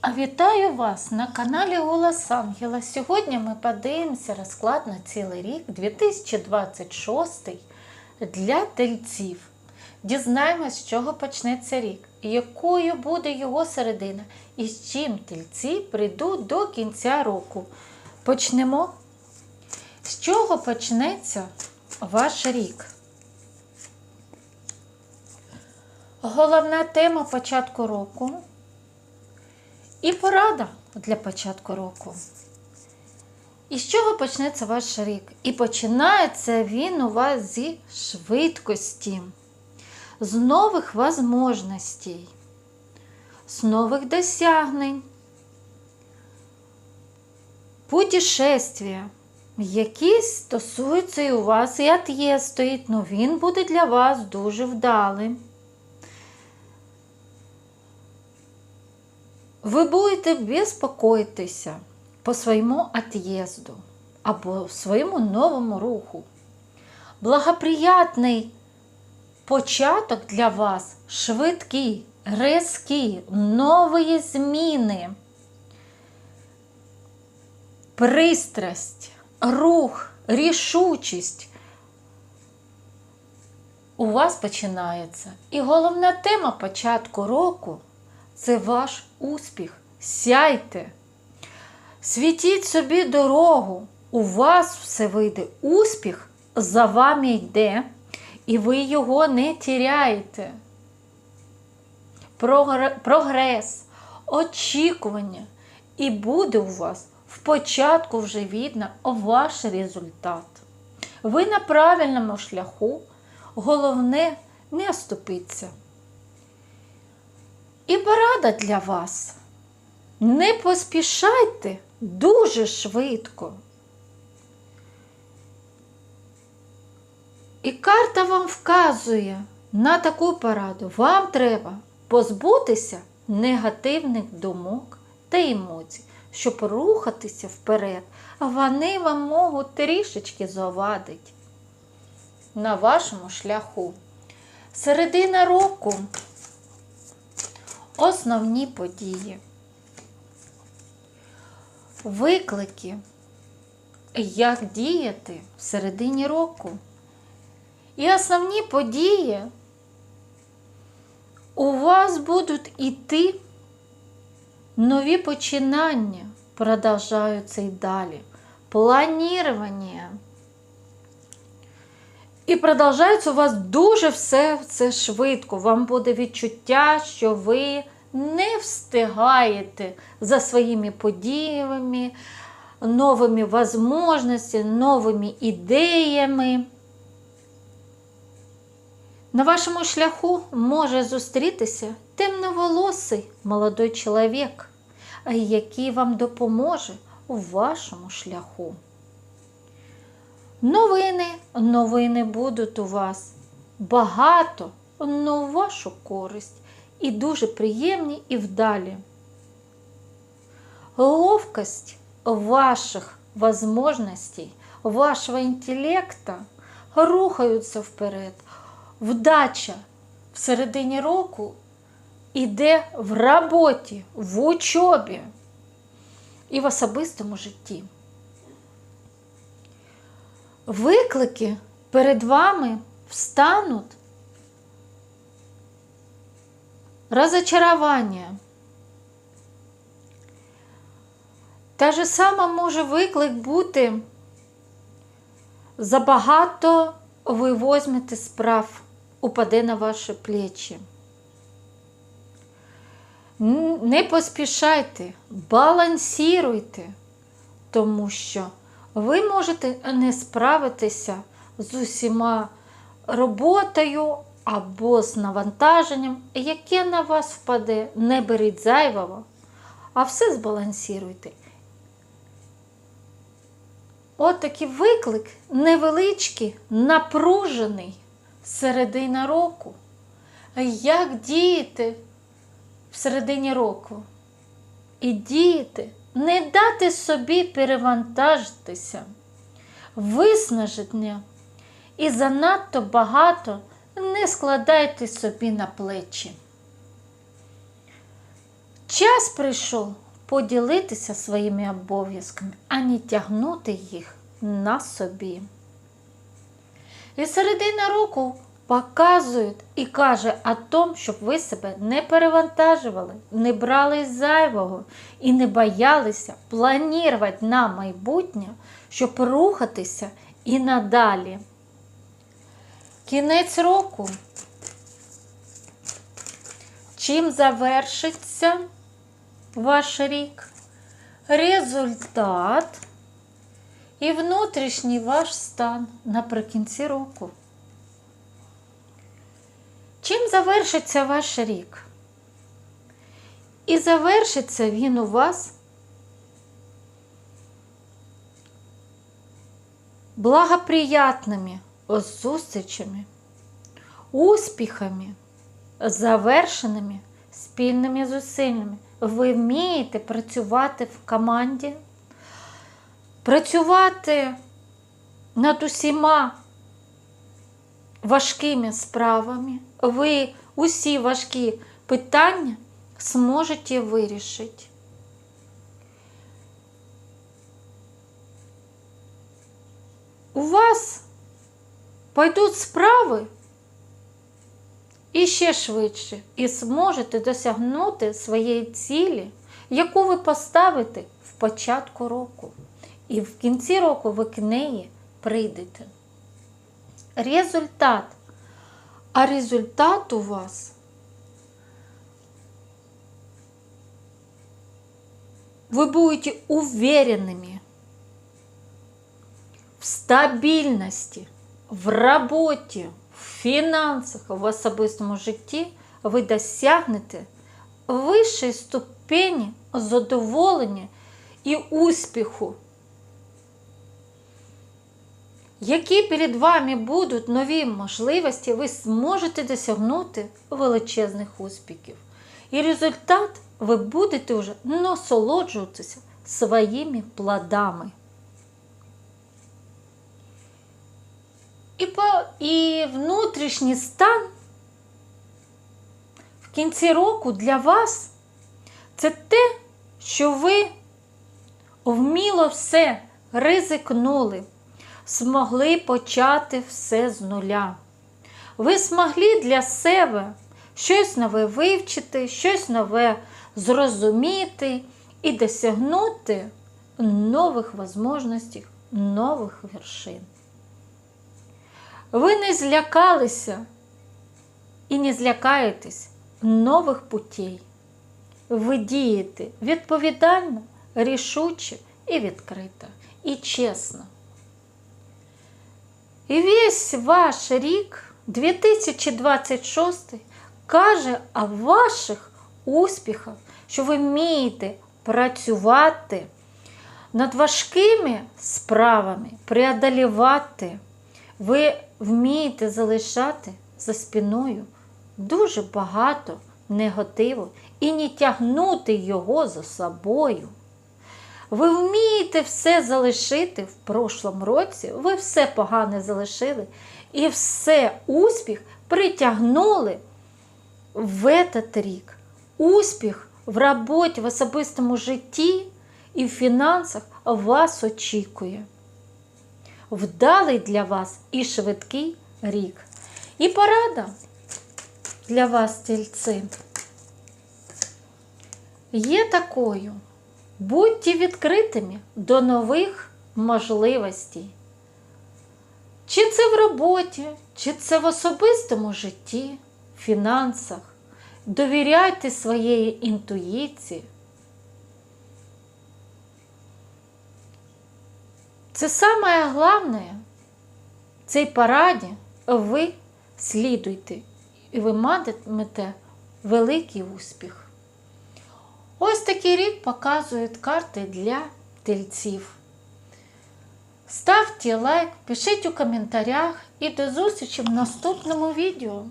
А Вітаю вас на каналі Голос Ангела. Сьогодні ми подивимося розклад на цілий рік 2026 для тельців. Дізнаємось, з чого почнеться рік, якою буде його середина і з чим тельці прийдуть до кінця року. Почнемо. З чого почнеться ваш рік? Головна тема початку року і порада для початку року. І з чого почнеться ваш рік? І починається він у вас зі швидкості, з нових можливостей, з нових досягнень, путешествия, які стосуються і у вас, і от'єд стоїть, але він буде для вас дуже вдалим. Ви будете безпокоїтися по своєму от'їзду або своєму новому руху. Благоприятний початок для вас швидкий, різкий, нові зміни, пристрасть, рух, рішучість. У вас починається. І головна тема початку року це ваш успіх. Сяйте, світіть собі дорогу. У вас все вийде. Успіх за вами йде, і ви його не тіряєте. Прогрес, очікування. І буде у вас в початку вже видно ваш результат. Ви на правильному шляху. Головне не оступитися. І порада для вас. Не поспішайте дуже швидко. І карта вам вказує на таку пораду. Вам треба позбутися негативних думок та емоцій, щоб рухатися вперед, вони вам можуть трішечки завадити на вашому шляху. Середина року основні події, виклики, як діяти в середині року. І основні події. У вас будуть іти нові починання, продовжаються і далі, планування. І продовжається у вас дуже все це швидко. Вам буде відчуття, що ви не встигаєте за своїми подіями, новими можливостями, новими ідеями. На вашому шляху може зустрітися темноволосий молодий чоловік, який вам допоможе у вашому шляху. Новини, новини будуть у вас багато, но в вашу користь і дуже приємні і вдалі. Ловкость ваших возможностей, вашого інтеллекта рухаються вперед. Вдача в середині року йде в роботі, в учобі і в особистому житті. Виклики перед вами встануть розочарування. Та же сама може виклик бути забагато ви возьмете справ, упаде на ваші плечі. Не поспішайте, балансіруйте, тому що ви можете не справитися з усіма роботою або з навантаженням, яке на вас впаде, не беріть зайвого, а все збалансіруйте. От такий виклик невеличкий, напружений середина року. Як діяти в середині року? І діяти, не дати собі перевантажитися, виснаження і занадто багато не складайте собі на плечі. Час прийшов поділитися своїми обов'язками, а не тягнути їх на собі. І середина року показують і каже о том, щоб ви себе не перевантажували, не брали зайвого і не боялися планувати на майбутнє, щоб рухатися і надалі. Кінець року. Чим завершиться ваш рік? Результат і внутрішній ваш стан наприкінці року. Чим завершиться ваш рік? І завершиться він у вас благоприятними зустрічами, успіхами, завершеними спільними зусиллями. Ви вмієте працювати в команді, працювати над усіма важкими справами. Ви усі важкі питання зможете вирішити. У вас пойдуть справи і ще швидше, і зможете досягнути своєї цілі, яку ви поставите в початку року. І в кінці року ви к неї прийдете. Результат. А результат у вас вы будете уверенными в стабільності, в роботі, в фінансах, в особистому житті, ви досягнете вищої ступені задоволення і успіху. Які перед вами будуть нові можливості, ви зможете досягнути величезних успіхів. І результат ви будете вже насолоджуватися своїми плодами. І, по, і внутрішній стан в кінці року для вас це те, що ви вміло все ризикнули, змогли почати все з нуля. Ви змогли для себе щось нове вивчити, щось нове зрозуміти і досягнути нових можливостей, нових вершин. Ви не злякалися і не злякаєтесь нових путей. Ви дієте відповідально, рішуче і відкрито, і чесно. І весь ваш рік, 2026, каже о ваших успіхах, що ви вмієте працювати над важкими справами, преодолівати. Ви вмієте залишати за спиною дуже багато негативу і не тягнути його за собою. Ви вмієте все залишити в прошлому році, ви все погане залишили і все успіх притягнули в этот рік. Успіх в роботі, в особистому житті і в фінансах вас очікує. Вдалий для вас і швидкий рік. І порада для вас, тільці, є такою. Будьте відкритими до нових можливостей. Чи це в роботі, чи це в особистому житті, фінансах. Довіряйте своєї інтуїції. Це саме головне, в цій пораді ви слідуйте, і ви матимете великий успіх. Ось такий рік показують карти для тельців. Ставте лайк, пишіть у коментарях і до зустрічі в наступному відео.